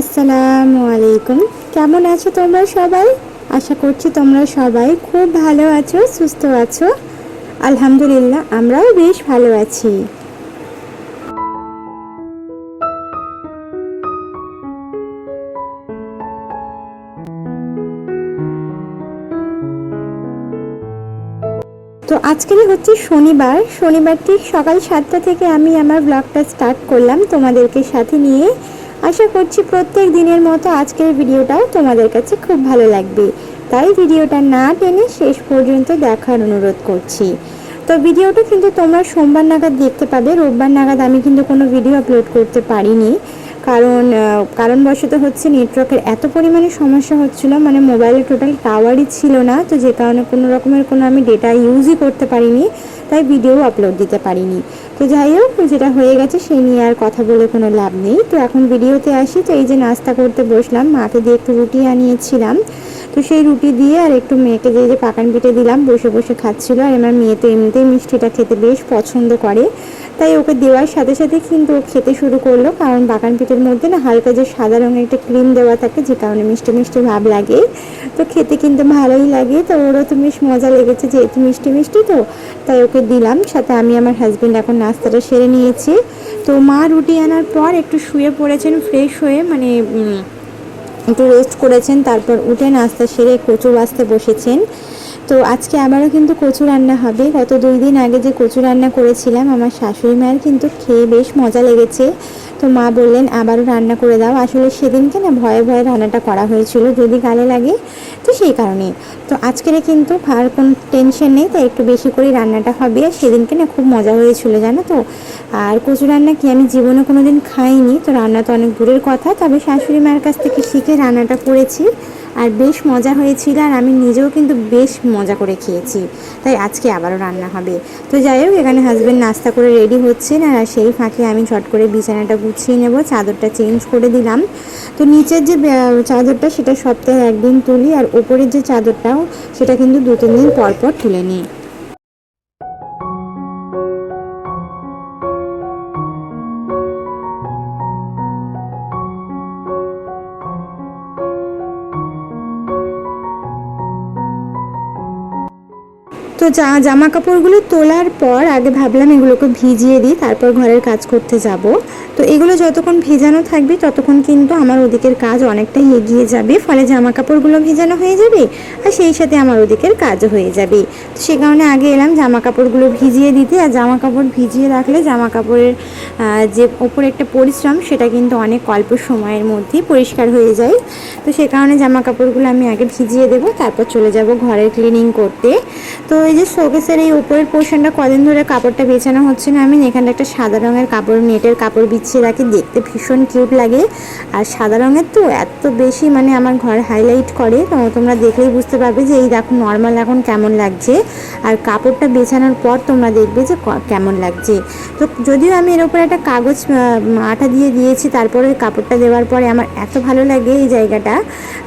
আসসালামু আলাইকুম। কেমন আছো তোমরা সবাই? আশা করছি তোমরা সবাই খুব ভালো আছো, সুস্থ আছো। আলহামদুলিল্লাহ, আমরাও বেশ ভালো আছি। তো আজকেরই হচ্ছে শনিবার। শনিবার ঠিক সকাল সাতটা থেকে আমি আমার ব্লগটা স্টার্ট করলাম তোমাদেরকে সাথে নিয়ে। আশা করছি প্রত্যেক দিনের মতো আজকের ভিডিওটাও তোমাদের কাছে খুব ভালো লাগবে। তাই ভিডিওটা না টেনে শেষ পর্যন্ত দেখার অনুরোধ করছি। তো ভিডিওটা কিন্তু তোমরা সোমবার নাগাদ দেখতে পাবে। রোববার নাগাদ আমি কিন্তু কোনো ভিডিও আপলোড করতে পারিনি। কারণ কারণবশত হচ্ছে নেটওয়ার্কের এত পরিমাণে সমস্যা হচ্ছিল মানে মোবাইলে টোটাল টাওয়ারই ছিল না, তো যে কারণে কোনো রকমের কোনো আমি ডেটা ইউজই করতে পারিনি, তাই ভিডিও আপলোড দিতে পারিনি। তো যাই হোক, যেটা হয়ে গেছে সেই নিয়ে আর কথা বলে কোনো লাভ নেই। তো এখন ভিডিওতে আসি, তো এই যে নাস্তা করতে বসলাম, মাকে দিয়ে একটু রুটি আনিয়েছিলাম। তো সেই রুটি দিয়ে আর একটু মেয়েকে দিয়ে যে পাকান পিঠে দিলাম, বসে বসে খাচ্ছিল। আর আমার মেয়ে তো এমনিতেই মিষ্টিটা খেতে বেশ পছন্দ করে। তাই ওকে দেওয়ার সাথে সাথে কিন্তু ও খেতে শুরু করল, কারণ বাগান পিঠের মধ্যে না হালকা যে সাদা রঙের একটা ক্রিম দেওয়া থাকে, যে কারণে মিষ্টি মিষ্টি ভাব লাগে তো খেতে কিন্তু ভালোই লাগে, তো ওরও তো বেশ মজা লেগেছে যেহেতু মিষ্টি মিষ্টি তো, তাই ওকে দিলাম। সাথে আমি আমার হাজব্যান্ড এখন নাস্তাটা সেরে নিয়েছি। তো মা রুটি আনার পর একটু শুয়ে পড়েছেন ফ্রেশ হয়ে মানে একটু রেস্ট করেছেন, তারপর উঠে নাস্তা সেরে কচু বাছতে বসেছেন। তো আজকে আবারও কিন্তু কচু রান্না হবে। গত দুই দিন আগে যে কচু রান্না করেছিলাম, আমার শাশুড়ি মায়ের কিন্তু খেয়ে বেশ মজা লেগেছে। তো মা বললেন, আবারও রান্না করে দাও। আসলে সেদিনকে না ভয়ে ভয়ে রান্নাটা করা হয়েছিল, যদি গালে লাগে, তো সেই কারণে তো আজকের কিন্তু আর কোনো টেনশন নেই, তাই একটু বেশি করে রান্নাটা হবে। আর সেদিনকে না খুব মজা হয়েছিল, জানো তো? আর কচু রান্না কি আমি জীবনে কোনো দিন খাইনি, তো রান্না তো অনেক দূরের কথা, তবে শাশুড়ি মায়ের কাছ থেকে শিখে রান্নাটা করেছি। আর বেশ মজা হয়েছিল, আর আমি নিজেও কিন্তু বেশ মজা করে খেয়েছি। তাই আজকে আবারও রান্না হবে। তো যাই হোক, এখানে হাজব্যান্ড নাস্তা করে রেডি হচ্ছেন, আর সেই ফাঁকে আমি ঝট করে বিছানাটা গুছিয়ে নেব, চাদরটা চেঞ্জ করে দিলাম। তো নিচের যে চাদরটা সেটা সপ্তাহে একদিন তুলি, আর উপরের যে চাদরটাও সেটা কিন্তু দু তিন দিন পরপর পর তুলে নিই। জামা কাপড়গুলো তোলার পর আগে ভাবলাম এগুলোকে ভিজিয়ে দিই, তারপর ঘরের কাজ করতে যাব। তো এগুলো যতক্ষণ ভেজানো থাকবে ততক্ষণ কিন্তু আমার ওদিকের কাজ অনেকটাই এগিয়ে যাবে, ফলে জামা কাপড়গুলো ভেজানো হয়ে যাবে আর সেই সাথে আমার ওদিকের কাজও হয়ে যাবে। তো সে কারণে আগে এলাম জামা কাপড়গুলো ভিজিয়ে দিতে, আর জামা কাপড় ভিজিয়ে রাখলে জামা কাপড়ের যে ওপরে একটা পরিশ্রম সেটা কিন্তু অনেক অল্প সময়ের মধ্যেই পরিষ্কার হয়ে যায়। তো সে কারণে জামা কাপড়গুলো আমি আগে ভিজিয়ে দেবো, তারপর চলে যাব ঘরের ক্লিনিং করতে। তো এই যে শোকেসের এই উপরের পোর্শনটা কদিন ধরে কাপড়টা বেছানো হচ্ছে না। আমি এখানে একটা সাদা রঙের কাপড়, নেটের কাপড় বিছিয়ে রাখি। দেখতে ভীষণ কিউট লাগে। আর সাদা রঙের তো এত বেশি মানে আমার ঘর হাইলাইট করে। তো তোমরা দেখলেই বুঝতে পারবে যে এই দেখো নর্মাল এখন কেমন লাগছে। আর কাপড়টা বেছানোর পর তোমরা দেখবে যে কেমন লাগছে। তো যদিও আমি এর উপরে একটা কাগজ আঠা দিয়ে দিয়েছি, তারপরে কাপড়টা দেওয়ার পরে আমার এত ভালো লাগে এই জায়গাটা।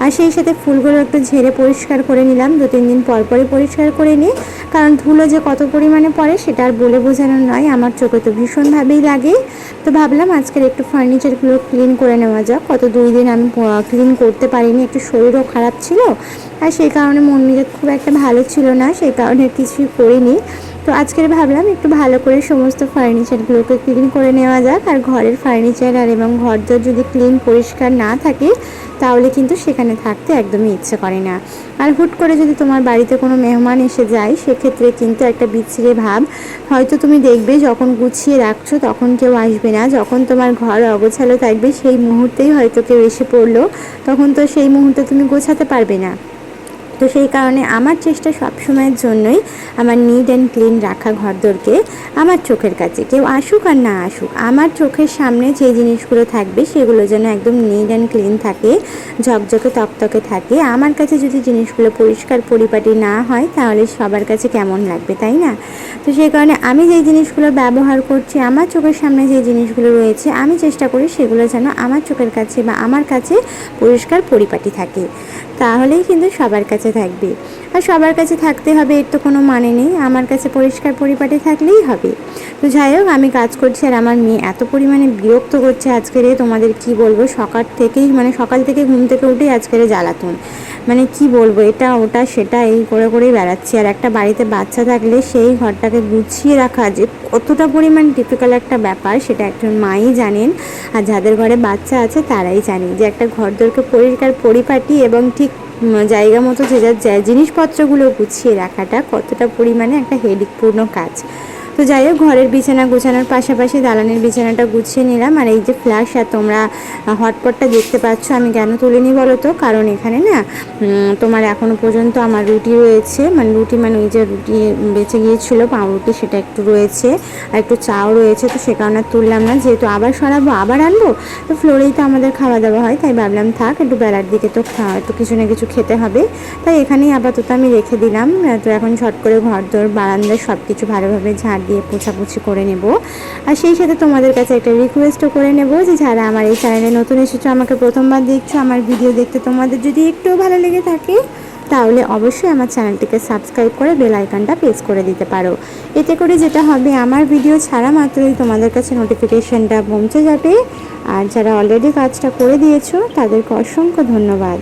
আর সেই সাথে ফুলগুলো একটু ঝেড়ে পরিষ্কার করে নিলাম। দু তিন দিন পর পরই পরিষ্কার করে নিই। কারণ ধুলো যে কত পরিমাণে পড়ে সেটা আর বলে বোঝানো নয়, আমার চোখে তো ভীষণভাবেই লাগে। তো ভাবলাম আজকের একটু ফার্নিচারগুলো ক্লিন করে নেওয়া যাক। কত দুই দিন আমি ক্লিন করতে পারিনি, একটু শরীরও খারাপ ছিল। আর সেই কারণে মন মেজাজ খুব একটা ভালো ছিল না, সেই কারণে কিছুই করিনি। তো আজকের ভাবলাম একটু ভালো করে সমস্ত ফার্নিচারগুলোকে ক্লিন করে নেওয়া যাক, আর ঘরের ফার্নিচার আর এবং ঘরদোর যদি ক্লিন পরিষ্কার না থাকে, তাহলে কিন্তু সেখানে থাকতে একদমই ইচ্ছে করে না। আর হুট করে যদি তোমার বাড়িতে কোনো মেহমান এসে যায়, সেক্ষেত্রে কিন্তু একটা বিচ্ছিরে ভাব। হয়তো তুমি দেখবে যখন গুছিয়ে রাখছো, তখন কেউ আসবে না। যখন তোমার ঘর অগোছালো থাকবে, সেই মুহূর্তেই হয়তো কেউ এসে পড়ল। তখন তো সেই মুহূর্তে তুমি গোছাতে পারবে না। তো সেই কারণে আমার চেষ্টা সব সময়ের জন্যই আমার নিট অ্যান্ড ক্লিন রাখা ঘরদোরকে আমার চোখের কাছে। কেউ আসুক আর না আসুক, আমার চোখের সামনে যে জিনিসগুলো থাকবে সেগুলো যেন একদম নিট অ্যান্ড ক্লিন থাকে, ঝকঝকে তকতকে থাকে। আমার কাছে যদি জিনিসগুলো পরিষ্কার পরিপাটি না হয়, তাহলে সবার কাছে কেমন লাগবে, তাই না? তো সেই কারণে আমি যে জিনিসগুলো ব্যবহার করছি, আমার চোখের সামনে যে জিনিসগুলো রয়েছে, আমি চেষ্টা করি সেগুলো যেন আমার চোখের কাছে বা আমার কাছে পরিষ্কার পরিপাটি থাকে। তাহলেই কিন্তু সবার কাছে থাকবে। আর সবার কাছে থাকতে হবে এর তো কোনো মানে নেই, আমার কাছে পরিষ্কার পরিপাটি থাকলেই হবে। তো যাই হোক, আমি কাজ করছি আর আমার মেয়ে এত পরিমাণে বিরক্ত করছে আজকের তোমাদের কি বলব? সকাল থেকেই মানে সকাল থেকে ঘুম থেকে উঠেই আজকের জ্বালাতন। মানে কি বলব, এটা, ওটা, সেটা, এই করে করেই বেড়াচ্ছি। আর একটা বাড়িতে বাচ্চা থাকলে সেই ঘরটাকে গুছিয়ে রাখা যে কতটা পরিমাণ ডিফিকাল্ট একটা ব্যাপার, সেটা একজন মাই জানেন। আর যাদের ঘরে বাচ্চা আছে, তারাই জানে যে একটা ঘর দরকে পরিষ্কার পরিপাটি এবং ঠিক জায়গা মতো যে যার জিনিসপত্রগুলো গুছিয়ে রাখাটা কতটা পরিমাণে একটা হেডিকপূর্ণ কাজ। তো যাই হোক, ঘরের বিছানা গুছানোর পাশাপাশি দালানের বিছানাটা গুছিয়ে নিলাম। আর এই যে ফ্ল্যাশ আর তোমরা হটপটটা দেখতে পাচ্ছ, আমি কেন তুলিনি বলো তো? কারণ এখানে না তোমার এখনও পর্যন্ত আমার রুটি রয়েছে। মানে রুটি মানে ওই যে রুটি বেঁচে গিয়েছিল, পাউরুটি সেটা একটু রয়েছে, আর একটু চাও রয়েছে, তো সে কারণে তুললাম না। যেহেতু আবার সরাবো, আবার আনব, তো ফ্লোরেই তো আমাদের খাওয়া দাওয়া হয়, তাই ভাবলাম থাক, একটু বেলার দিকে তো খাওয়া একটু কিছু না কিছু খেতে হবে। তাই এখানেই আপাতত আমি রেখে দিলাম। তো এখন ঝট করে ঘর দোর বারান্দা সব কিছু ভালোভাবে ঝাড় দিয়ে পোছাপুছি করে নেব। আর সেই সাথে তোমাদের কাছে একটা রিকোয়েস্টও করে নেব যে, যারা আমার এই চ্যানেলে নতুন এসেছ, আমাকে প্রথমবার দেখছ, আমার ভিডিও দেখতে তোমাদের যদি একটুও ভালো লেগে থাকে, তাহলে অবশ্যই আমার চ্যানেলটিকে সাবস্ক্রাইব করে বেল আইকনটা প্রেস করে দিতে পারো। এতে করে যেটা হবে, আমার ভিডিও ছাড়া মাত্রই তোমাদের কাছে নোটিফিকেশনটা পৌঁছে যাবে। আর যারা অলরেডি কাজটা করে দিয়েছ, তাদেরকে অসংখ্য ধন্যবাদ।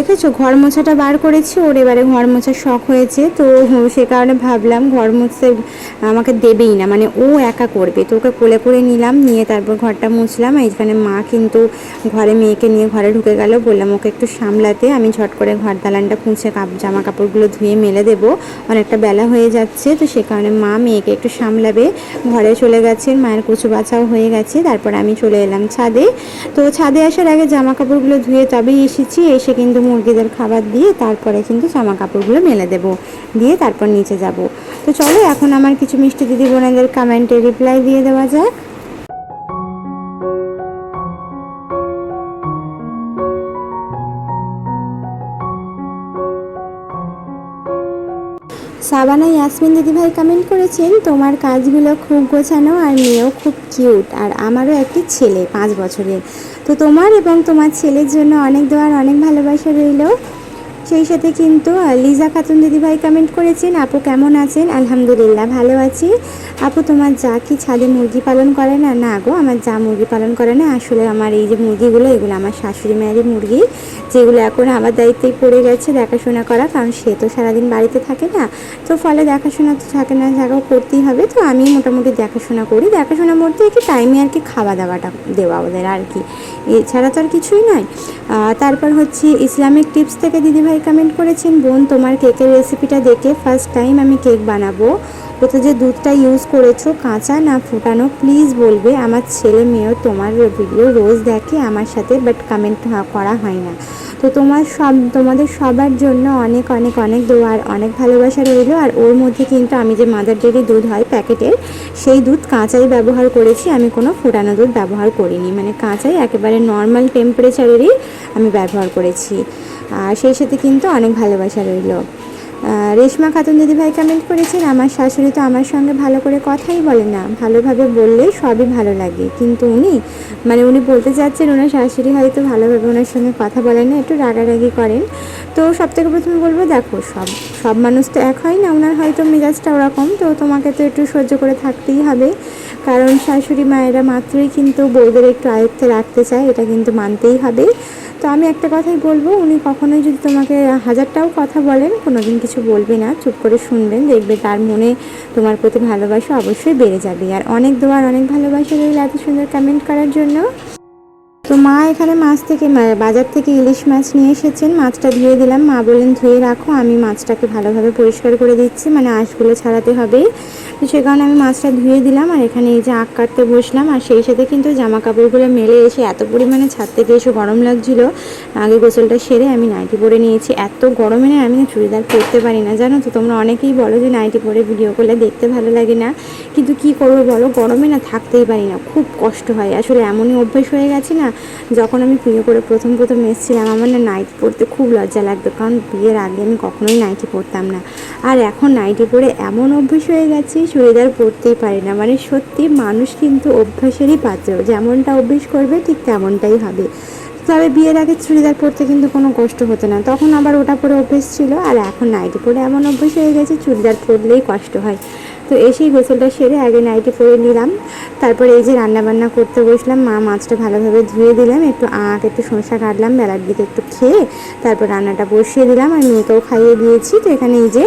দেখেছ? ঘর মোছাটা বার করেছি, ওর এবারে ঘর মোছার শখ হয়েছে, তো সে কারণে ভাবলাম ঘর মুছতে আমাকে দেবেই না মানে ও একা করবে। তো ওকে কোলে করে নিলাম, নিয়ে তারপর ঘরটা মুছলাম এখানে মা কিন্তু ঘরে মেয়েকে নিয়ে ঘরে ঢুকে গেল, বললাম ওকে একটু সামলাতে, আমি ঝট করে ঘর দালানটা পুঁছে কাপ জামা কাপড়গুলো ধুয়ে মেলে দেবো, অনেকটা বেলা হয়ে যাচ্ছে, তো সে কারণে মা মেয়েকে একটু সামলাবে, ঘরে চলে গেছেন মায়ের কুচু বাছাও হয়ে গেছে, তারপর আমি চলে এলাম ছাদে, তো ছাদে আসার আগে জামা কাপড়গুলো ধুয়ে তবেই এসেছি, এসে কিন্তু মুরগিদের খাবার দিয়ে তারপরে কিন্তু জামা কাপড়গুলো মেলে দেব, দিয়ে তারপর নিচে যাব। তো চলো, এখন আমার কিছু মিষ্টি দিদি বোনেদের কমেন্টে রিপ্লাই দিয়ে দেওয়া যাক। সাবানা ইয়াসমিন দিদিভাই কমেন্ট করেছেন, তোমার কাজগুলো খুব গোছানো আর মেয়েও খুব কিউট আর আমারও একটি ছেলে, পাঁচ বছরের। তো তোমার এবং তোমার ছেলের জন্য অনেক দোয়ার অনেক ভালোবাসা রইল। সেই সাথে কিন্তু লিজা খাতুন দিদিভাই কমেন্ট করেছেন, আপু কেমন আছেন? আলহামদুলিল্লাহ, ভালো আছি। আপু, তোমার যা কি ছাদে মুরগি পালন করে না? না গো, আমার যা মুরগি পালন করে না, আসলে আমার এই যে মুরগিগুলো, এগুলো আমার শাশুড়ি মায়েরই মুরগি, যেগুলো এখন আমার দায়িত্বেই পড়ে গেছে দেখাশোনা করা, কারণ সে তো সারাদিন বাড়িতে থাকে না। তো ফলে দেখাশোনা তো থাকে না জায়গাও করতেই হবে। তো আমি মোটামুটি দেখাশোনা করি। দেখাশোনা বলতে কি টাইমে আর কি খাওয়া দাওয়াটা দেওয়া ওদের আর কি। এছাড়া তো আর কিছুই নয়। তারপর হচ্ছে ইসলামিক টিপস থেকে দিদিভাই কমেন্ট করেছেন, বোন, তোমার কেকের রেসিপিটা দেখে ফার্স্ট টাইম আমি কেক বানাবো। ওতে যে দুধটা ইউজ করেছ, কাঁচা না ফুটানো প্লিজ বলবে, আমার ছেলে মেয়েও তোমার ভিডিও রোজ দেখে আমার সাথে বাট কমেন্ট করা হয় না। তো তোমার সব, তোমাদের সবার জন্য অনেক অনেক অনেক দোয়ার অনেক ভালোবাসা রইল। আর ওর মধ্যে কিন্তু আমি যে মাদার ডেরি দুধ হয় প্যাকেটের, সেই দুধ কাঁচাই ব্যবহার করেছি। আমি কোনো ফুটানো দুধ ব্যবহার করিনি। মানে কাঁচাই একেবারে নর্মাল টেম্পারেচারেরই আমি ব্যবহার করেছি। আর সেই সাথে কিন্তু অনেক ভালোবাসা রইল। রেশমা খাতুন দিদিভাই কমেন্ট করেছেন, আমার শাশুড়ি তো আমার সঙ্গে ভালো করে কথাই বলে না, ভালোভাবে বললে সবই ভালো লাগে। কিন্তু উনি মানে উনি বলতে চাচ্ছেন ওনার শাশুড়ি হয়তো ভালোভাবে ওনার সঙ্গে কথা বলেন না, একটু রাগারাগি করেন। তো সব থেকে প্রথমে বলব, দেখো, সব সব মানুষ তো এক হয় না ওনার হয়তো মেজাজটা ওরকম, তো তোমাকে তো একটু সহ্য করে থাকতেই হবে। কারণ শাশুড়ি মায়েরা মাত্রই কিন্তু বউদের একটু আয়ত্তে রাখতে চায়, এটা কিন্তু মানতেই হবে। তো আমি একটা কথাই বলব, উনি কখনোই যদি তোমাকে হাজারটাও কথা বলেন কোনো দিন কিছু বলবে না, চুপ করে শুনবেন, দেখবে তার মনে তোমার প্রতি ভালোবাসা অবশ্যই বেড়ে যাবে। আর অনেক দোয়ার, অনেক ভালোবাসা রইল এত সুন্দর কমেন্ট করার জন্য। তো মা এখানে মাছ থেকে বাজার থেকে ইলিশ মাছ নিয়ে এসেছেন। মাছটা ধুয়ে দিলাম। মা বললেন, ধুয়ে রাখো, আমি মাছটাকে ভালোভাবে পরিষ্কার করে দিচ্ছি মানে আঁশগুলো ছাড়াতে হবে। তো সে কারণে আমি মাছটা ধুয়ে দিলাম আর এখানে এই যে আঁক কাটতে বসলাম। আর সেই সাথে কিন্তু জামা কাপড়গুলো মেলে এসে এত পরিমাণে ছাদ থেকে এসে গরম লাগছিল। আগে গোসলটা সেরে আমি নাইটি পরে নিয়েছি। এত গরমে না আমি চুড়িদার পরতে পারি না। জানো তো, তোমরা অনেকেই বলো যে নাইটি পরে ভিডিও করলে দেখতে ভালো লাগে না। কিন্তু কি করব বলো? গরমে না থাকতেই পারি না। খুব কষ্ট হয়। আসলে এমনই অভ্যেস হয়ে গেছে না, যখন আমি বিয়ে করে প্রথম প্রথম এসেছিলাম, আমার না নাইটি পরতে খুব লজ্জা লাগতো। কারণ বিয়ের আগে আমি কখনোই নাইটি পরতাম না। আর এখন নাইটি পরে এমন অভ্যেস হয়ে গেছে চুড়িদার পরতেই পারি না। মানে সত্যি মানুষ কিন্তু অভ্যাসেরই পাত্র। যেমনটা অভ্যেস করবে, ঠিক তেমনটাই হবে। তবে বিয়ের আগে চুড়িদার পরতে কিন্তু কোনো কষ্ট হতো না। তখন আবার ওটা পরে অভ্যেস ছিল, আর এখন নাইটি পরে এমন অভ্যেস হয়ে গেছে, চুড়িদার পরলেই কষ্ট হয়। তো এসেই গোসলটা সেরে আগে নাইটি পরে নিলাম। তারপরে এই যে রান্নাবান্না করতে বসলাম, মা মাছটা ভালোভাবে ধুয়ে দিলাম, একটু আঁক একটু শসা কাটলাম, বেলার দিকে একটু খেয়ে তারপর রান্নাটা বসিয়ে দিলাম। আর মেয়েকেও খাইয়ে দিয়েছি। তো এখানে এই যে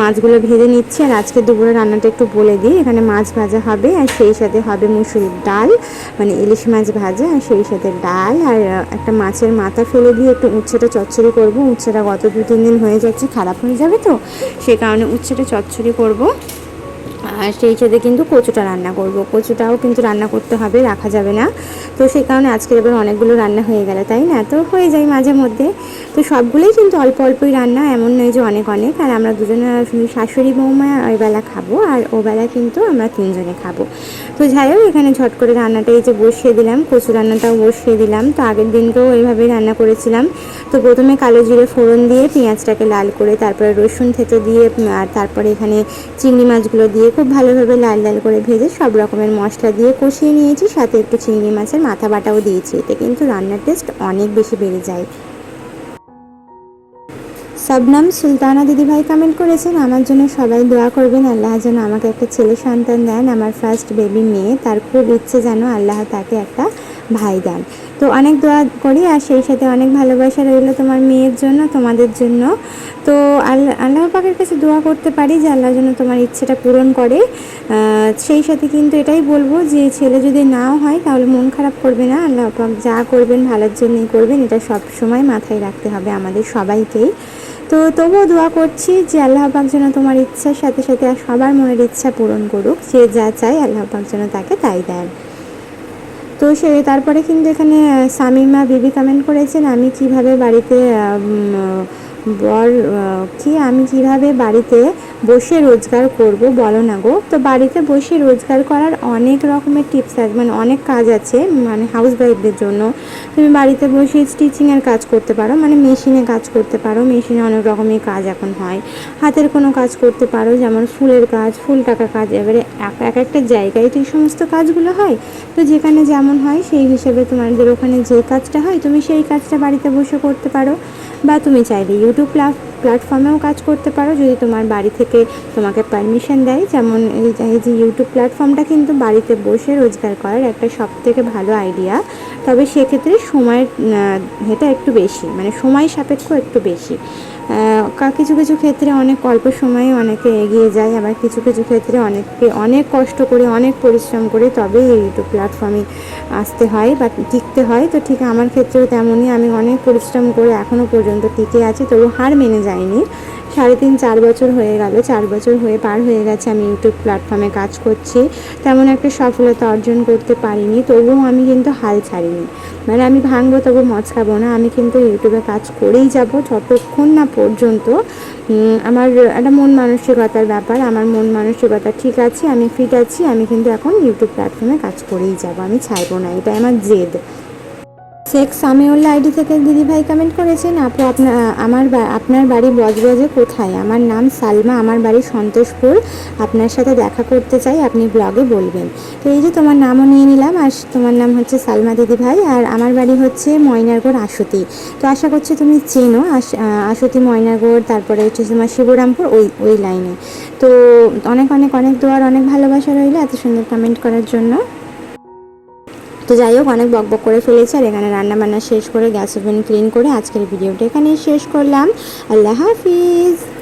মাছগুলো ভেজে নিচ্ছি আর আজকে দুপুরে রান্নাটা একটু বলে দিই। এখানে মাছ ভাজা হবে আর সেই সাথে হবে মুসুরির ডাল মানে ইলিশ মাছ ভাজা আর সেই সাথে ডাল। আর একটা মাছের মাথা ফেলে দিয়ে একটু উচ্ছেটা চচ্চড়ি করব। উচ্ছেটা গত দু তিন দিন হয়ে যাচ্ছে, খারাপ হয়ে যাবে তো? সে কারণে উচ্ছেটা চচ্চড়ি করব। সেই সাথে কিন্তু কচুটা রান্না করব। কচুটাও কিন্তু রান্না করতে হবে, রাখা যাবে না। তো সেই কারণে আজকের এবার অনেকগুলো রান্না হয়ে গেল, তাই না? তো হয়ে যায় মাঝে মধ্যে। তো সবগুলোই কিন্তু অল্প অল্পই রান্না, এমন নয় যে অনেক অনেক। আর আমরা দুজনে শাশুড়ি বৌমা ওই বেলা খাব, আর ও বেলা কিন্তু আমরা তিনজনে খাব। তো যাই হোক, এখানে ঝট করে রান্নাটা এই যে বসিয়ে দিলাম, কচু রান্নাটাও বসিয়ে দিলাম। তো আগের দিনকেও এইভাবেই রান্না করেছিলাম। তো প্রথমে কালো জিরে ফোড়ন দিয়ে পেঁয়াজটাকে লাল করে, তারপরে রসুন থেতো দিয়ে আর তারপরে এখানে চিংড়ি মাছগুলো দিয়ে খুব ভালোভাবে লাল লাল করে ভেজে সব রকমের মশলা দিয়ে কষিয়ে নিয়েছি, সাথে একটু চিংড়ি মাছের মাথা বাটাও দিয়েছি। এতে কিন্তু রান্নার টেস্ট অনেক বেশি বেড়ে যায়। সবনাম সুলতানা দিদিভাই কমেন্ট করেছেন, আমার জন্য সবাই দোয়া করবেন, আল্লাহ যেন আমাকে একটা ছেলে সন্তান দেন। আমার ফার্স্ট বেবি মেয়ে, তার খুব ইচ্ছে যেন আল্লাহ তাকে একটা ভাই দেন তো অনেক দোয়া করি আর সেই সাথে অনেক ভালোবাসা রইল তোমার মেয়ের জন্য, তোমাদের জন্য। তো আল্লাহ আল্লাহ পাকের কাছে দোয়া করতে পারি যে আল্লাহ যেন তোমার ইচ্ছেটা পূরণ করে। সেই সাথে কিন্তু এটাই বলব যে ছেলে যদি নাও হয় তাহলে মন খারাপ করবে না। আল্লাহ পাক যা করবেন ভালোর জন্যই করবেন। এটা সব সময় মাথায় রাখতে হবে আমাদের সবাইকেই। তো তবুও দোয়া করছি যে আল্লাহ পাক যেন তোমার ইচ্ছার সাথে সাথে আর সবার মনের ইচ্ছা পূরণ করুক। যে যা চায় আল্লাহ পাক যেন তাকে তাই দেন। তো সে তারপরে কিন্তু এখানে সামিমা বেবি বিবি কমেন্ট করেছেন আমি কীভাবে বাড়িতে উম, কি আমি কীভাবে বাড়িতে বসে রোজগার করব বলো না গো? তো বাড়িতে বসে রোজগার করার অনেক রকমের টিপস আছে মানে অনেক কাজ আছে মানে হাউস ওয়াইফদের জন্য। তুমি বাড়িতে বসে স্টিচিংয়ের কাজ করতে পারো মানে মেশিনে কাজ করতে পারো। মেশিনে অনেক রকমের কাজ এখন হয়। হাতের কোনো কাজ করতে পারো যেমন ফুলের কাজ ফুল টাকা কাজ এবারে এক এক একটা জায়গায় তো এই সমস্ত কাজগুলো হয় তো যেখানে যেমন হয় সেই হিসেবে তোমাদের ওখানে যে কাজটা হয় তুমি সেই কাজটা বাড়িতে বসে করতে পারো। বা তুমি চাইলে ইউটিউব প্ল্যাটফর্মেও কাজ করতে পারো। যদি তোমার বাড়ি থেকে তোমাকে পারমিশন দেয়, যেমন এই যে- ইউটিউব প্ল্যাটফর্মটা কিন্তু বাড়িতে বসে রোজগার করার একটা সব থেকে ভালো আইডিয়া তবে সেক্ষেত্রে সময়ের এটা একটু বেশি মানে সময় সাপেক্ষ একটু বেশি। কিছু কিছু ক্ষেত্রে অনেক অল্প সময়ে অনেকে এগিয়ে যায়, আবার কিছু কিছু ক্ষেত্রে অনেককে অনেক কষ্ট করে, অনেক পরিশ্রম করে তবে এই ইউটিউব প্ল্যাটফর্মে আসতে হয় বা টিকতে হয়। তো ঠিক আমার ক্ষেত্রেও তেমনই আমি অনেক পরিশ্রম করে এখনও পর্যন্ত টিকে আছি, তবু হার মেনে যায়নি সাড়ে তিন, চার বছর হয়ে গেল, চার বছর হয়ে পার হয়ে গেছে, আমি ইউটিউব প্ল্যাটফর্মে কাজ করছি। তেমন একটা সফলতা অর্জন করতে পারিনি, তবুও আমি কিন্তু হাল ছাড়িনি। মানে আমি ভাঙবো, তবু মচকাবো না, আমি কিন্তু ইউটিউবে কাজ করেই যাব, যতক্ষণ না পর্যন্ত আমার একটা মন মানসিকতার ব্যাপার, আমার মন মানসিকতা ঠিক আছে, আমি ফিট আছি, আমি কিন্তু এখন ইউটিউব প্ল্যাটফর্মে কাজ করেই যাব, আমি ছাড়বো না এটা আমার জেদ। শেখ সামিউল্লা আইডি থেকে দিদিভাই কমেন্ট করেছেন আপনি আপনার আমার আপনার বাড়ি বজবজে কোথায়? আমার নাম সালমা, আমার বাড়ি সন্তোষপুর। আপনার সাথে দেখা করতে চাই, আপনি ব্লগে বলবেন। তো এই যে তোমার নামও নিয়ে নিলাম, আর তোমার নাম হচ্ছে সালমা দিদিভাই, আর আমার বাড়ি হচ্ছে ময়নারগড় আশুতি। তো আশা করছি তুমি চেনো আশুতি, ময়নারগড়, তারপরে হচ্ছে তোমার শিবরামপুর, ওই ওই লাইনে তো অনেক অনেক অনেক দোয়ার অনেক ভালোবাসা রইল এত সুন্দর কমেন্ট করার জন্য। তো যাই হোক, অনেক বক করে ফেলেছি আর এখানে রান্না বান্না শেষ করে গ্যাস ওভেন ক্লিন করে আজকের ভিডিওটা এখানেই শেষ করলাম। আল্লাহ হাফিজ।